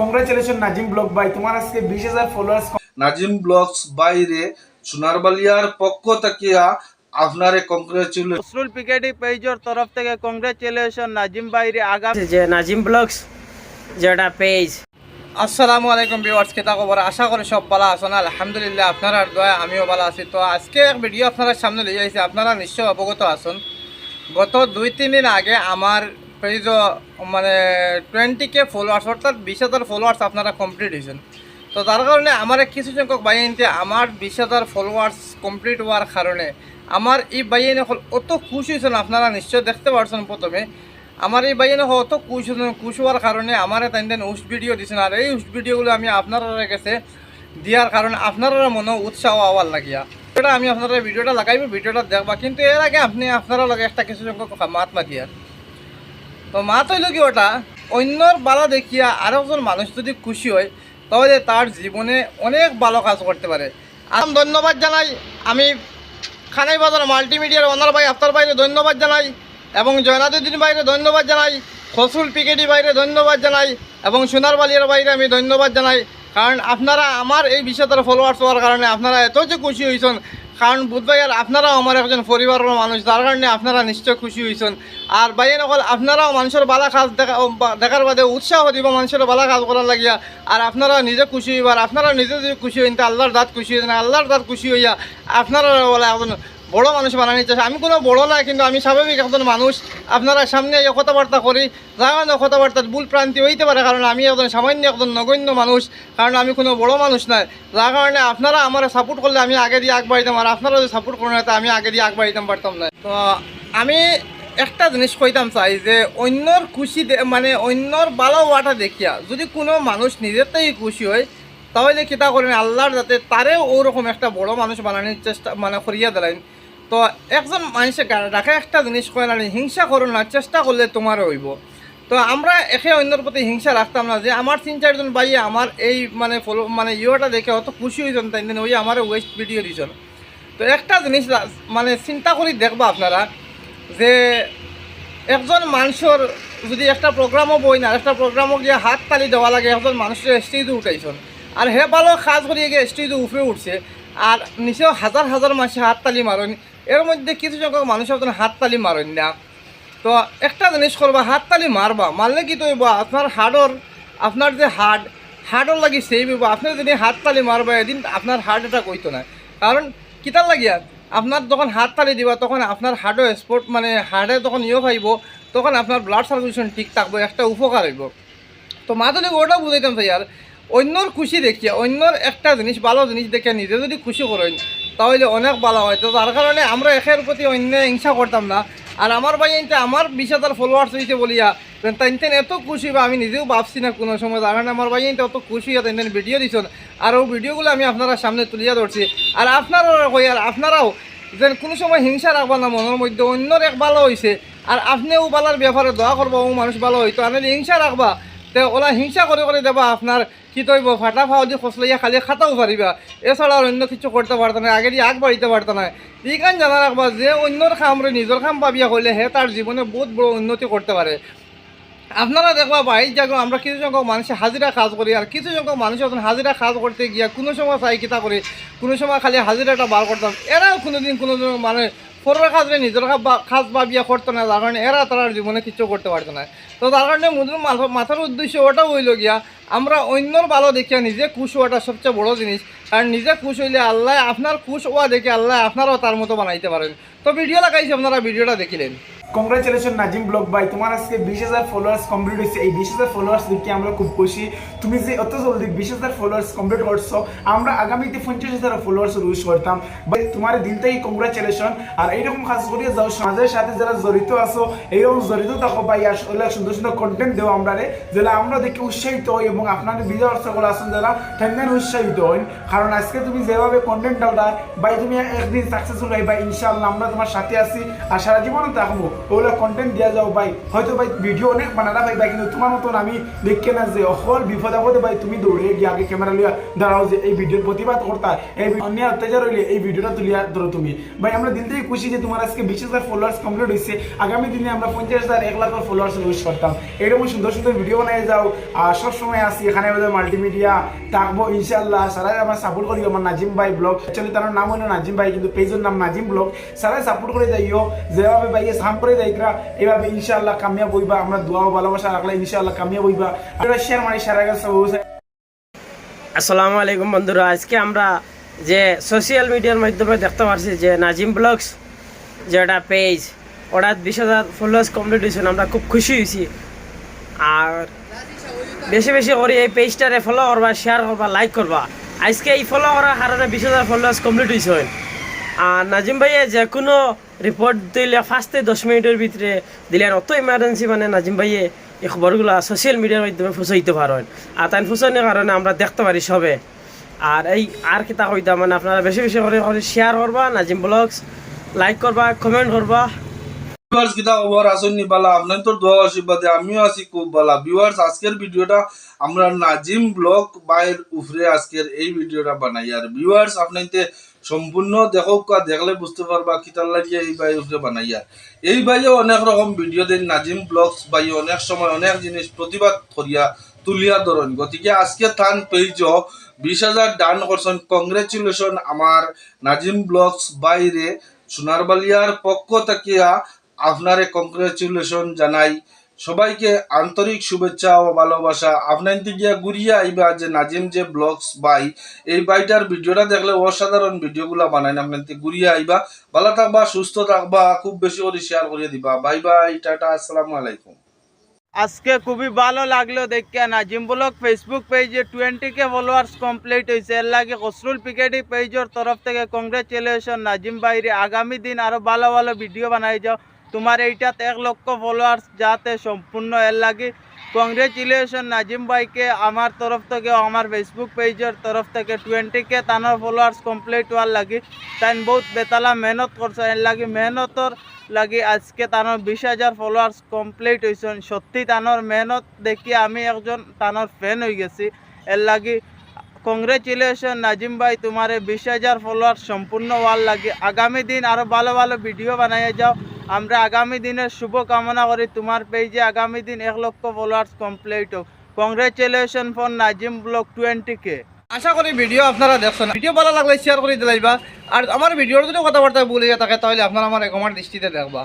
Congratulation Nazim blog ভাই তোমার আজকে বিশ হাজার ফলোয়ার্স নাজিম ব্লগস বাইরে সোনারবালিয়ার পক্ষ থেকে আপনারে নসরুল পেজের তরফ থেকে কংগ্রেচুলেশন নাজিম বাইরে আগামী যে নাজিম ব্লগস যেটা পেজ আসসালামু আলাইকুম ভিউয়ার্স কেতা খবর? আশা করি সব ভালো আছেন। আলহামদুলিল্লাহ আপনারা দয়া আমিও ভালো আছি। তো আজকে এক ভিডিও আপনারা সামনে লিয়ে আইছি আপনারা নিশ্চয় অবগত আছেন। গত দুই তিন দিন আগে আমার পেজ মানে টোয়েন্টি কে ফলোয়ার্স অর্থাৎ বিশ হাজার ফলোয়ার্স আপনারা কমপ্লিট হয়েছেন। তো তার কারণে আমার কিছু সংখ্যক বাইনতে আমার বিশ হাজার ফলোয়ার্স কমপ্লিট হওয়ার কারণে আমার এই বাইন হল অত খুশি হয়েছেন, আপনারা নিশ্চয় দেখতে পারছেন প্রথমে। আমার এই বাইন অত খুশ খুশ হওয়ার কারণে আমার তাই উস ভিডিও দিয়েছেন আর এই উস ভিডিওগুলো আমি আপনারা কাছে দেওয়ার কারণে আপনারা মনে উৎসাহ হওয়ার লাগিয়া। এটা আমি আপনারা ভিডিওটা লাগাইব, ভিডিওটা দেখবা। কিন্তু এর আগে আপনি, আপনারা লগে একটা কিছু সংখ্যক মাত মাতিয়ার তো মা তৈল কি ওটা অন্যর বালা দেখিয়া আরও একজন মানুষ যদি খুশি হয়, তাহলে তার জীবনে অনেক ভালো কাজ করতে পারে আম ধন্যবাদ জানাই। আমি খানাই বাজার মাল্টিমিডিয়ার ওনার ভাই আফতার বাইরে ধন্যবাদ জানাই। এবং জয়নাদুদ্দিন বাইরে ধন্যবাদ জানাই। খসরুল পিকেটি বাইরে ধন্যবাদ জানাই। এবং সোনার বালিয়ার বাইরে আমি ধন্যবাদ জানাই। কারণ আপনারা আমার এই বিষয়টার ফলোয়ার্স হওয়ার কারণে আপনারা এত যে খুশি হয়েছেন কারণ বুধ ভাইয়ার আপনারাও আমার একজন পরিবারের মানুষ, যার কারণে আপনারা নিশ্চয় খুশি হয়েছেন আর বাইরে নকল আপনারাও মানুষের বালা কাজ দেখা দেখার বাদে উৎসাহ দিব মানুষের বালা কাজ করার লাগিয়া। আর আপনারা নিজে খুশি হইবার আপনারা নিজে যদি খুশি হইন আল্লাহর দাঁত খুশি হইন আল্লাহর দাঁত খুশি হইয়া আপনারা বলে একজন বড় মানুষ বানানি চাষ আমি কোনো বড় না কিন্তু আমি স্বাভাবিক একজন মানুষ। আপনারা সামনে কথাবার্তা করি যার কারণে কথাবার্তার ভুল প্রান্তি হইতে পারে, কারণ আমি একজন সামান্য একজন নগণ্য মানুষ, কারণ আমি কোনো বড় মানুষ নাই। যার কারণে আপনারা আমার সাপোর্ট করলে আমি আগে দিয়ে আগবাড়িতাম, আর আপনারা যদি সাপোর্ট করেন না আমি আগে দিয়ে আগবাড়িতাম, পারতাম না। তো আমি একটা জিনিস কইতাম চাই, যে অন্যর খুশি মানে অন্যর ভালো হওয়াটা দেখিয়া, যদি কোনো মানুষ নিজেতেই খুশি হয়, তাহলে কিতা করেন, আল্লাহর যাতে তারেও ওরকম একটা বড় মানুষ বানানোর চেষ্টা মানে করিয়া দিলেন। তো একজন মানুষে ডাকে একটা জিনিস কয় না হিংসা করো না, চেষ্টা করলে তোমারও হইব। তো আমরা একে অন্যর প্রতি হিংসা রাখতাম না, যে আমার তিন চারজন ভাই, আমার এই মানে ফলো মানে ইয়েটা দেখে অত খুশি হয়েছেন তাই ওই আমার ওয়েস্ট ভিডিও দিয়েছেন তো একটা জিনিস মানে চিন্তা করি দেখবা আপনারা, যে একজন মানুষের যদি একটা প্রোগ্রামও বই না, একটা প্রোগ্রামও গিয়ে হাত তালি দেওয়া লাগে, একজন মানুষের স্টেজে উঠাইছেন আর হে ভালো কাজ করিয়ে গিয়ে স্টেজে উপরে উঠছে, আর নিচেও হাজার হাজার মানুষে হাত তালি মারেন এর মধ্যে কিছু সংখ্যক মানুষ একজন হাত তালি মারেন না। তো একটা জিনিস করবা হাত তালি মারবা। মারলে কি তো আপনার হাড়র, আপনার যে হাড়, হাড়র লাগি সেই হইব। আপনি যদি হাত তালি মারবা এদিন, আপনার হার্ট এটা কইতো না। কারণ কিতার লাগিয়া? আপনার যখন হাত তালি দিবা, তখন আপনার হার্টও স্পোর্ট মানে হার্টে যখন ইয়ে খাইব তখন আপনার ব্লাড সার্কুলেশন ঠিক থাকব, একটা উপকার হইব। তো মাদলি ওটা বুঝাইতাম চাই আর অন্যর খুশি দেখিয়া, অন্যর একটা জিনিস, ভালো জিনিস দেখে নিজে যদি খুশি করেন তাহলে অনেক ভালো হয়। তো তার কারণে আমরা একের প্রতি অন্য হিংসা করতাম না। আর আমার ভাই এনতে আমার বিশ হাজার ফলোয়ার্স হয়েছে বলিয়া তাইতেন এত খুশি বা আমি নিজেও ভাবছি না কোনো সময়। তার কারণে আমার ভাই এনতে অত খুশি হইয়া তাইতেন ভিডিও দিছেন। আর ও ভিডিওগুলো আমি আপনারা সামনে তুলিয়া ধরছি। আর আপনারাও কই, আর আপনারাও যেন কোনো সময় হিংসা রাখবা না মনের মধ্যে, অন্যর এক ভালো হয়েছে আর আপনিও বালার ব্যাপারে দোয়া করব, ও মানুষ ভালো হইতো নাহলে হিংসা রাখবা ওলা হিংসা করে করে দেবা আপনার কি তৈব? ফাটা ফাও দিয়ে খসলাইয়া খালি খাতাও পারিবা এছাড়া আর অন্য কিছু করতে পারতো না আগে দিয়ে আগ বাড়িতে পারতো না এই কারণ জানা রাখবা যে অন্যর খামরে নিজের খাম পাবিয়া হইলে হে তার জীবনে বহুত বড় উন্নতি করতে পারে আপনারা দেখবা ভাই যাগো আমরা কিছু সংখ্যক মানুষে হাজিরা কাজ করি আর কিছু সংখ্যক মানুষ যখন হাজিরা কাজ করতে গিয়া কোনো সময় চাই কিতা করি কোনো সময় খালি হাজিরাটা বার করতাম এরাও কোনোদিন কোনো মানে পরের কাজে নিজের কাজ ভাবিয়া করতো না, যার কারণে এরা তারা জীবনে কিছু করতে পারতো না। তো তার কারণে মধুর মাথার উদ্দেশ্য ওটা হইল গিয়া, আমরা অন্যর ভালো দেখিয়া নিজে খুশ হওয়াটা সবচেয়ে বড় জিনিস। কারণ নিজে খুশ হইলে আল্লাহ আপনার খুশ হওয়া দেখে আল্লাহ আপনারও তার মতো বানাইতে পারেন। তো ভিডিও লাগাইছি, আপনারা ভিডিওটা দেখিলেন। কংগ্রেচুলেশন নাজিম ব্লগ ভাই তোমার আজকে বিশ হাজার ফলোয়ার্স কমপ্লিট হয়েছে। এই বিশ হাজার ফলোয়ার্স দেখে আমরা খুব খুশি। তুমি যে অত জলদি বিশ হাজার ফলোয়ার্স কমপ্লিট করছ, আমরা আগামীতে পঞ্চাশ হাজার ফলোয়ার্স রুশ করতাম। ভাই তোমার দিল থেকে কংগ্রেচুলেশন আর এইরকম কাজ করিয়ে যাও, সমাজের সাথে যারা জড়িত আছো, এইরকম জড়িত থাকো ভাই ওগুলা সুন্দর সুন্দর কন্টেন্ট দেবো আমরা রে যেটা আমরা দেখে উৎসাহিত হই এবং আপনাদের বিজয় সকল আছেন যারা তেমন উৎসাহিত হন কারণ আজকে তুমি যেভাবে কন্টেন্ট ডালটা ভাই, তুমি একদিন সাকসেসফুল হই ভাই ইনশাআল্লাহ আমরা তোমার সাথে আছি, আর সারা জীবনও থাকব। ওগুলো কন্টেন্ট দিয়া যাও ভাই। হয়তো ভাই ভিডিও অনেক বানানা ভাই ভাই, কিন্তু তোমার মতন আমি দেখে না যে অকল বিপদ আপদে ভাই তুমি দৌড়ে গিয়ে আগে ক্যামেরা লিয়া দাঁড়াও যে এই ভিডিওর প্রতিবাদ করতা এই অন্যায় অত্যাচার হইলে এই ভিডিওটা তুলিয়া ধরো তুমি। ভাই, আমরা দিন থেকে খুশি যে তোমার আজকে বিশ হাজার ফলোয়ার্স কমপ্লিট হয়েছে আগামী দিনে আমরা পঞ্চাশ হাজার এক লাখ ফলোয়ার্স ইউজ করতাম। এরকম সুন্দর সুন্দর ভিডিও বানাই যাও। আর সবসময় আসি এখানে আমাদের মাল্টিমিডিয়া থাকব ইনশাল্লাহ সারাই আমার সাপোর্ট করি আমার নাজিম ভাই ব্লগ অ্যাকচুয়ালি তার নাম হলো নাজিম ভাই, কিন্তু পেজের নাম নাজিম ব্লগ সারাই সাপোর্ট করে যাইও। যেভাবে ভাইয়ে সাম করে হইবা, আমরা ভালোবাসা রাখলে শেয়ার গেছে আসসালামু আলাইকুম বন্ধুরা, আজকে আমরা যে সোশ্যাল মিডিয়ার মাধ্যমে দেখতে পারছি যে নাজিম ব্লগস পেজ ওটা বিশ হাজার ফলোয়ার্স কমপ্লিট আমরা খুব খুশি হয়েছি। আর বেশি বেশি করে এই পেজটারে ফলো করবা শেয়ার করবা লাইক করবা। আজকে এই ফলো করার কারণে বিশ হাজার ফলোয়ার্স কমপ্লিট হয়েছে। আর নাজিম ভাইয়ে যে কোনো রিপোর্ট দিলে ফার্স্টে দশ মিনিটের ভিতরে দিলেন অত ইমার্জেন্সি মানে নাজিম ভাইয়ে এই খবরগুলো সোশ্যাল মিডিয়ার মাধ্যমে ফুসাইতে পারেন। আর তাই ফুসানোর কারণে আমরা দেখতে পারি সবে। আর এই আর কিতা কইতা মানে আপনারা বেশি বেশি করে করে শেয়ার করবা, নাজিম ব্লগস লাইক করবা কমেন্ট করবা। ভিউয়ার্স কিতা খবর? আসুন বালা আপনার তো দোয়া আশীর্বাদে, আমিও আছি খুব বালা। ভিউয়ার্স আজকের ভিডিওটা আমরা নাজিম ব্লগ বাইর উফরে আজকের এই ভিডিওটা বানাই। আর ভিউয়ার্স আপনাইতে সম্পূর্ণ দেখো কা দেখলে বুঝতে পারবা কিতার লাগিয়ে এই বাই উপরে বানাই এই বাইও অনেক রকম ভিডিও দেন, নাজিম ব্লগস বাই অনেক সময় অনেক জিনিস প্রতিবাদ করিয়া তুলিয়া ধরন গতিকে আজকে থান পেজ বিশ হাজার ডান করছেন কংগ্রেচুলেশন আমার নাজিম ব্লগস বাইরে সোনারবালিয়ার পক্ষ থাকিয়া আপনারে কংগ্রেচুলেশন জানাই। সবাইকে আন্তরিক শুভেচ্ছা ও ভালোবাসা। আপনার দিকে ঘুরিয়ে আইবা যে নাজিম যে ব্লগস বাই, এই বাইটার ভিডিওটা দেখলে অসাধারণ ভিডিওগুলা বানাই আপনার ঘুরিয়ে আইবা। ভালো থাকবা, সুস্থ থাকবা, খুব বেশি করে শেয়ার করে দিবা। বাই বাই, টাটা, আসসালামু আলাইকুম। আজকে খুবই ভালো লাগল দেখে নাজিম ব্লগ। ফেসবুক পেজে টোয়েন্টি কে ফলোয়ার্স কমপ্লিট হয়েছে এর লাগে খসরুল পিকেডি পেজের তরফ থেকে কংগ্রেচুলেশন নাজিম বাইরে আগামী দিন আরও ভালো ভালো ভিডিও বানাই যাও। তোমার এইটাতে এক লক্ষ ফলোয়ার্স যাতে সম্পূর্ণ এর লাগে। কংগ্রেচুলেশন নাজিম ভাইকে, আমার তরফ থেকে, আমার ফেসবুক পেজের তরফ থেকে টোয়েন্টি কে তানোর ফলোয়ার্স কমপ্লিট হওয়ার লাগি। তাই বহুত বেতালা মেহনত করছে, এর লাগে মেহনতর লাগি আজকে তানোর বিশ হাজার ফলোয়ার্স কমপ্লিট হয়েছেন সত্যি তানোর মেহনত দেখি আমি একজন তানোর ফ্যান হয়ে গেছি। এর লাগি কংগ্রেচুলেশন নাজিম ভাই তোমার বিশ হাজার ফলোয়ার সম্পূর্ণ হওয়ার লাগে। আগামী দিন আরও ভালো ভালো ভিডিও বানাইয়ে যাও। আমরা আগামী দিনের শুভ কামনা করি তোমার পেজে আগামী দিন এক লক্ষ ফলোয়ার্স কমপ্লিট হোক। Congratulation for Nazim blog twenty K আশা করি ভিডিও আপনারা দেখছেন। ভিডিও ভালো লাগলে শেয়ার করে দিলাইবা। আর আমার ভিডিওর যদি কথাবার্তা বলে থাকে, তাহলে আপনারা আমার কমার দৃষ্টিতে দেখবা।